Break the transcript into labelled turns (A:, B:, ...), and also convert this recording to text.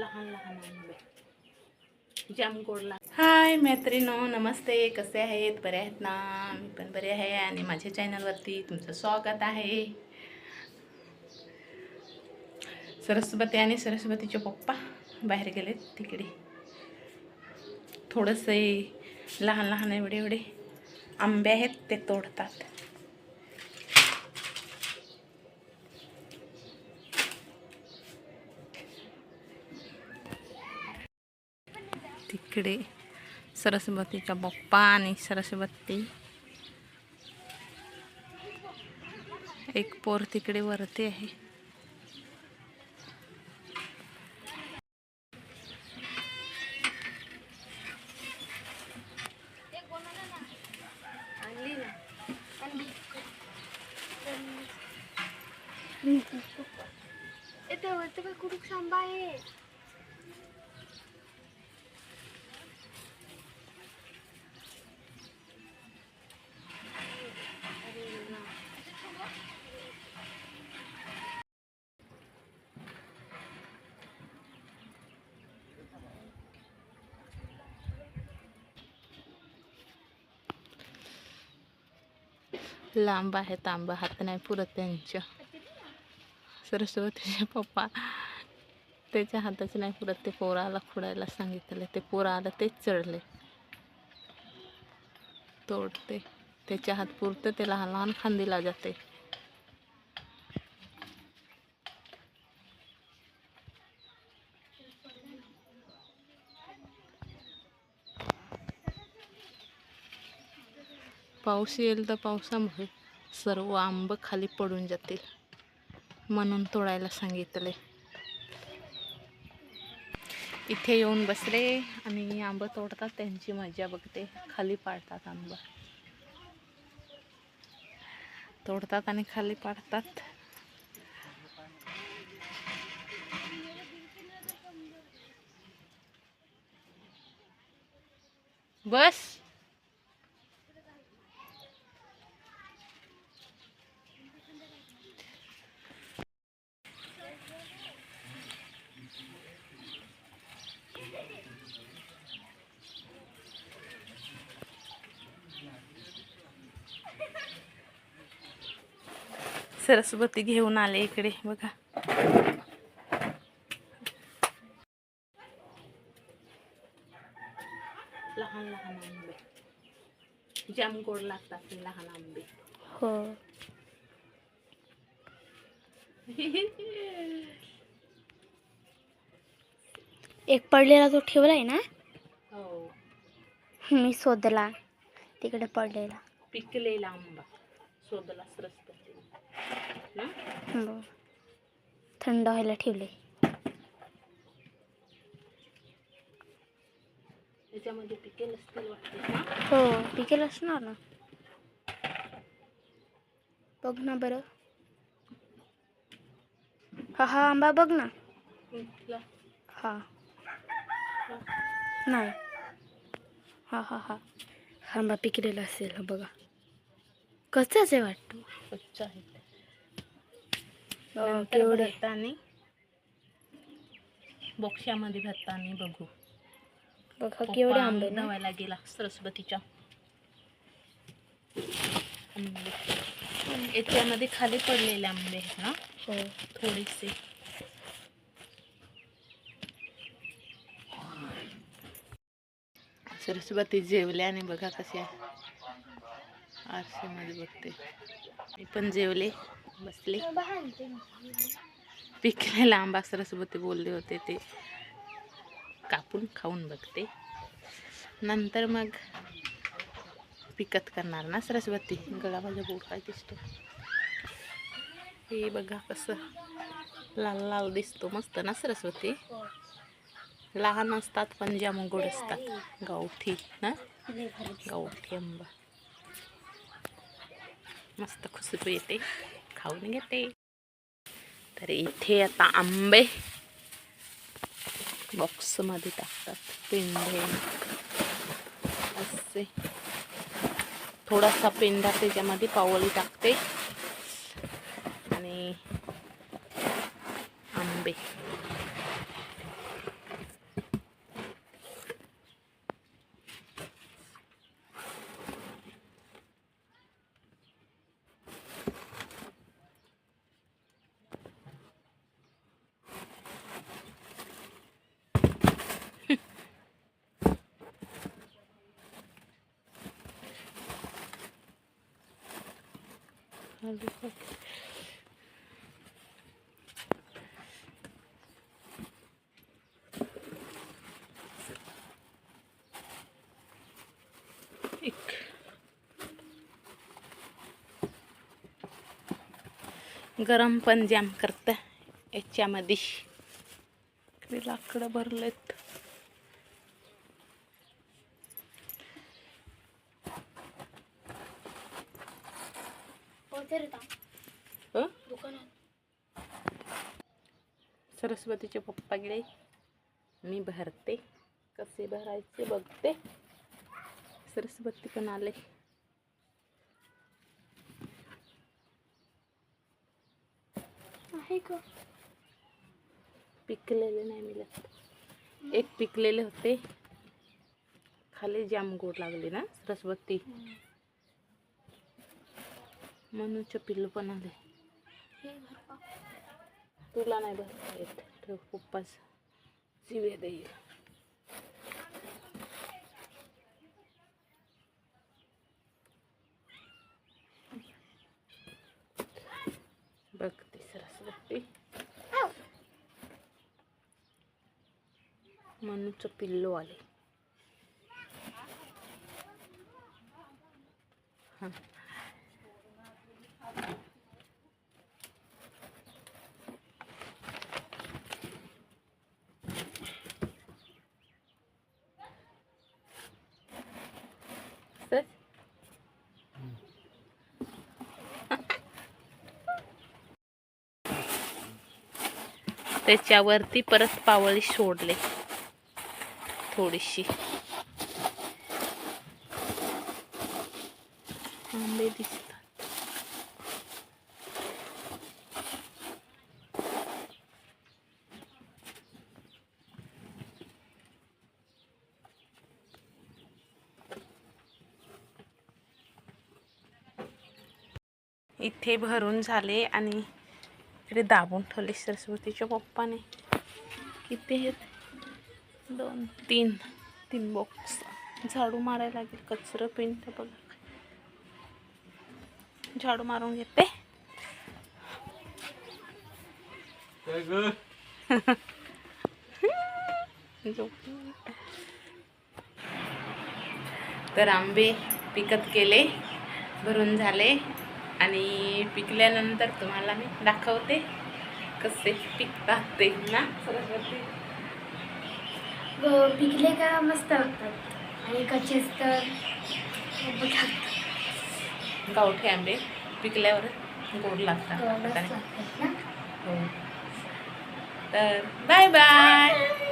A: लहान लहान आणलं जाम गोड हाय मैत्रिणो नमस्ते. कसे आहेत? बरे आहेत ना? मी पण बरे आहे आणि माझ्या चॅनलवरती तुमचं स्वागत आहे. सरस्वती आणि सरस्वतीचे पप्पा बाहेर गेलेत तिकडे. थोडंसे लहान लहान एवढे एवढे आंबे आहेत ते तोडतात. इकडे सरस्वतीचा बाप्पा आणि सरस्वती. एक पोर तिकडे वरती आहे.
B: इथे
A: लांब आहे तांबा हात नाही पुरत त्यांच्या सरस्वतीचे पप्पा त्याच्या हाताचे नाही पुरत ते पोराला खुडायला सांगितलं ते पोरा आलं तेच चढले. तोडते त्याच्या हात पुरतं ते लहान लहान खांदीला जाते. पाऊस येईल तर पावसामुळे सर्व आंब खाली पडून जातील म्हणून तोडायला सांगितले. इथे येऊन बसले आणि आंबं तोडतात त्यांची मजा बघते. खाली पाडतात आंब. तोडतात आणि खाली पाडतात. बस! सरस्वती घेऊन आले इकडे बघा. लहान लहान आंबे. जाम गोड लागतात ते लहान आंबे.
B: हो. एक पडलेला तो ठेवलाय ना
A: हो.
B: मी शोधला तिकडे पडलेला.
A: पिकलेला आंबा. शोधला सरस्वती.
B: थंड व्हायला ठेवले
A: त्याच्यामध्ये पिकेल असतील वाटते ना
B: हो पिकेल असणार ना. बघ ना बरं. हा हा आंबा बघ ना? हा. नाही. हा हा हा. आंबा पिकलेला असेल बघा. कचाच आहे वाटतो.
A: कच्चा आहे.
B: केवढं?
A: भरताना बोक्ष्यामध्ये भरताना बघू.
B: बघा केवढे आंबे
A: नवायला गेला सरस्वतीच्या. आंबे याच्यामध्ये खाली पडलेले आंबे आहेत ना?
B: हो.
A: थोडेसे. सरस्वती जेवल्याने बघा कसे आरशामध्ये बघते. मी पण जेवले. बसले. पिकलेला आंबा सरस्वती बोलले होते ते. कापून खाऊन बघते. नंतर मग पिकत करणार ना सरस्वती? गळा माझ्या बोट काय दिसतो. हे बघा कसं लाल लाल दिसतो. मस्त ना सरस्वती? लहान असतात पण जाम गोड असतात. गावठी ना? गावठी आंबा. मस्त खुशबू येते. खाऊन घेते. तर इथे आता आंबे बॉक्समध्ये टाकतात पेंढे. असे. थोडासा पेंढा त्याच्यामध्ये पावली टाकते आणि आंबे खाली बघ. एक. गरम पण जाम करतं याच्यामध्ये. लाकडं भरलेत. सरस्वतीचे पप्पा गेले. मी भरते. कसे भरायचे बघते. सरस्वती पण आले.
B: आहे का?
A: पिकलेले नाही मिळत. एक पिकलेले होते. खाली जाम गोड लागली ना सरस्वती? मनूचं पिल्लू पण आले. तुला नाही भरता येत. ठेव पप्पाच शिवे देईल बघते सरस्वती मनूचं पिल्लू आले. हां. त्याच्यावरती परत पावळी सोडले. थोडीशी. आंबे दिसतात. इथे भरून झाले आणि इकडे दाबून ठेवले सरस्वतीच्या पप्पाने. किती आहेत? दोन तीन. तीन बॉक्स झाडू मारायला लागेल. कचरं पेंट बघा. झाडू मारून घेते. तर आंबे पिकत केले भरून झाले. आणि पिकल्यानंतर तुम्हाला मी दाखवते कसे पिकतात ते ना. सरस्वती
B: पिकले का मस्त लागतात आणि कच्चेच तर.
A: गावठी आंबे पिकल्यावर गोड
B: लागतात. ना.
A: हो. तर बाय. बाय.